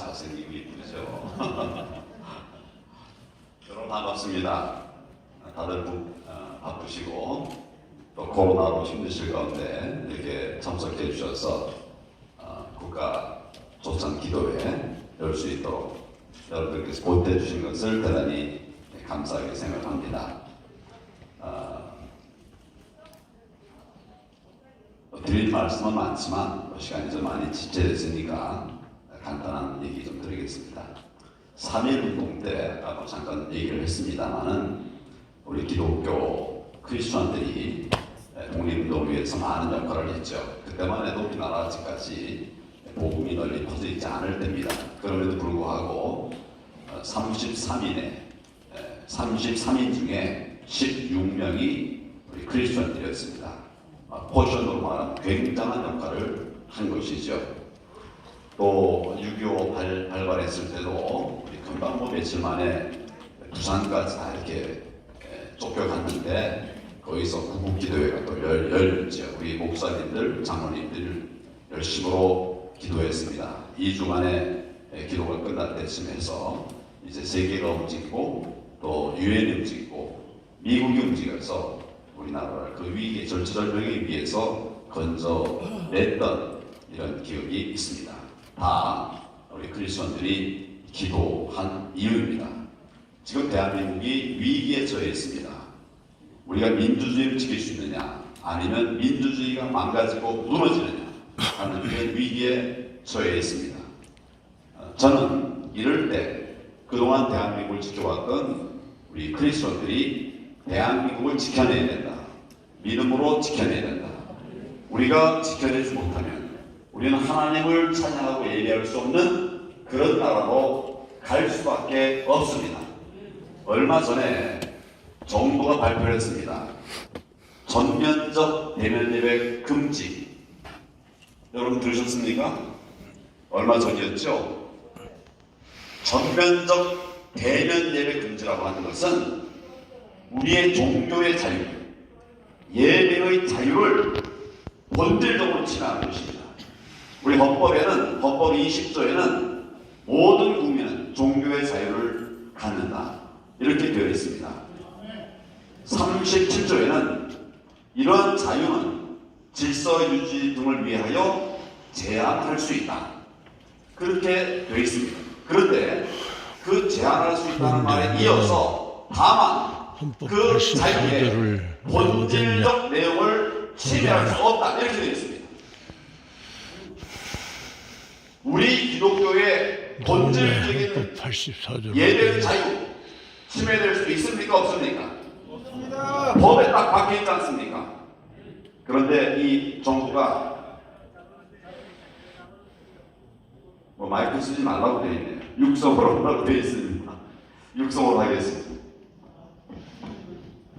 잘생기고 이쁘죠. 여러분 반갑습니다. 다들 어, 바쁘시고 또 코로나로 힘드실 가운데 이렇게 참석해 주셔서 어, 국가 조찬 기도회 열 수 있도록 여러분들께서 보태 주신 것을 대단히 감사하게 생각합니다. 어, 뭐 드릴 말씀은 많지만 뭐 시간이 좀 많이 지체됐으니까 간단한 얘기 좀 드리겠습니다. 3.1 운동 때 아까 잠깐 얘기를 했습니다만은 우리 기독교 크리스천들이 독립운동을 위해서 많은 역할을 했죠. 그때만 해도 우리나라 아직까지 복음이 널리 퍼져 있지 않을 때입니다. 그럼에도 불구하고 33인에 33인 중에 16명이 우리 크리스천들이었습니다. 포션으로 말하면 굉장한 역할을 한 것이죠. 또 6.25 발, 발발했을 때도 우리 금방 뭐 며칠 만에 부산까지 다 이렇게 에, 쫓겨갔는데 거기서 구국기도회가 또 열, 열렸죠. 우리 목사님들, 장로님들 열심으로 기도했습니다. 2주 만에 에, 기도가 끝날 때쯤 해서 이제 세계가 움직이고 또 유엔이 움직이고 미국이 움직여서 우리나라를 그 위기에 절체절명에 위해서 건져냈던 이런 기억이 있습니다. 다 우리 크리스천들이 기도한 이유입니다. 지금 대한민국이 위기에 처해 있습니다. 우리가 민주주의를 지킬 수 있느냐, 아니면 민주주의가 망가지고 무너지느냐 하는 그런 위기에 처해 있습니다. 어, 저는 이럴 때 그동안 대한민국을 지켜왔던 우리 크리스천들이 대한민국을 지켜내야 된다. 믿음으로 지켜내야 된다. 우리가 지켜내지 못하면 우리는 하나님을 찬양하고 예배할 수 없는 그런 나라로 갈 수밖에 없습니다. 얼마 전에 정부가 발표를 했습니다. 전면적 대면 예배 금지. 여러분 들으셨습니까? 얼마 전이었죠? 전면적 대면 예배 금지라고 하는 것은 우리의 종교의 자유, 예배의 자유를 본질적으로 침해하는 것입니다. 우리 헌법에는 헌법 20조에는 모든 국민은 종교의 자유를 갖는다. 이렇게 되어 있습니다. 37조에는 이러한 자유는 질서 유지 등을 위하여 제한할 수 있다. 그렇게 되어 있습니다. 그런데 그 제한할 수 있다는 말에 이어서 다만 그 84조를 자유의? 본질적 내용을 침해할 수 없다. 이렇게 되어 있습니다. 우리 기독교의 본질적인 84조를 예배의 자유 침해될 수 있습니까? 없습니까? 법에 딱 박혀 있지 않습니까? 그런데 이 정부가 뭐 마이크 쓰지 말라고 되어 있네요. 육성으로 하라고 되어 있습니다. 육성으로 하겠습니다.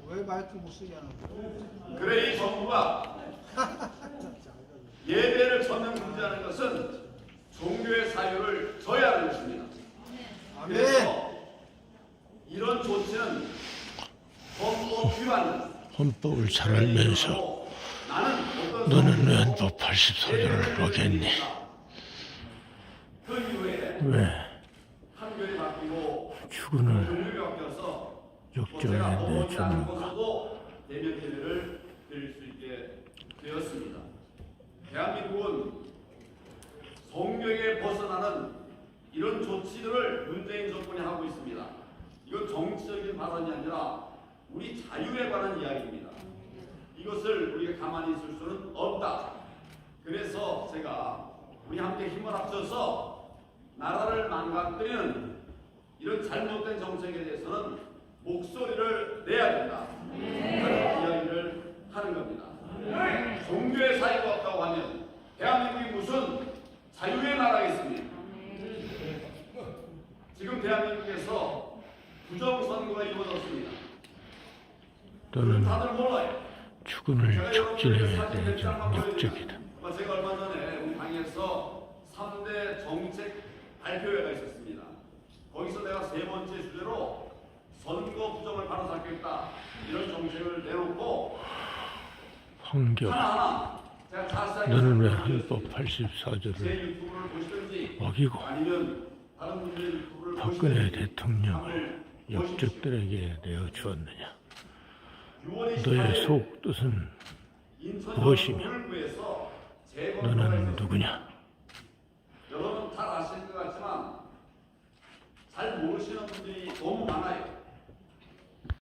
왜 마이크 못 쓰게 하는 거야? 그래 이 정부가 예배를 전면 금지하는 것은 종교의 사유를 저해하는 것입니다. 아멘. 그래서 이런 조치는 헌법 위반. 헌법을 잘 알면서 너는 왜 헌법 84조를 어겼니? 그 이후에 왜 판결이 바뀌고 주군을 종류이 바뀌어서 역정했는데 전문가 곳에서도 대면 예배를 드릴 수 있게 되었습니다. 대한민국은 성경에 벗어나는 이런 조치들을 문재인 정권이 하고 있습니다. 이건 정치적인 발언이 아니라 우리 자유에 관한 이야기입니다. 이것을 우리가 가만히 있을 수는 없다. 그래서 제가 우리 함께 힘을 합쳐서 나라를 망가뜨리는 이런 잘못된 정책에 대해서는 목소리를 내야 된다. 그런 이야기를 하는 겁니다. 종교의 사유가 없다고 하면 대한민국이 무슨 자유의 나라겠습니까? 지금 대한민국에서 부정선거가 이루어졌습니다. 너는 다들 몰라요. 여러분에게 촉진해야 되는 역적이다. 보여드릴게요. 제가 얼마 전에 우리 방에서 3대 정책 발표회가 있었습니다. 거기서 내가 세 번째 주제로 선거 부정을 바로 잡겠다 이런 정책을 내놓고 하나하나 제가 너는 왜 헌법 84조를 어기고 박근혜 대통령을 역적들에게 내어 주었느냐? 너의 속 뜻은 무엇이며 너는 누구냐?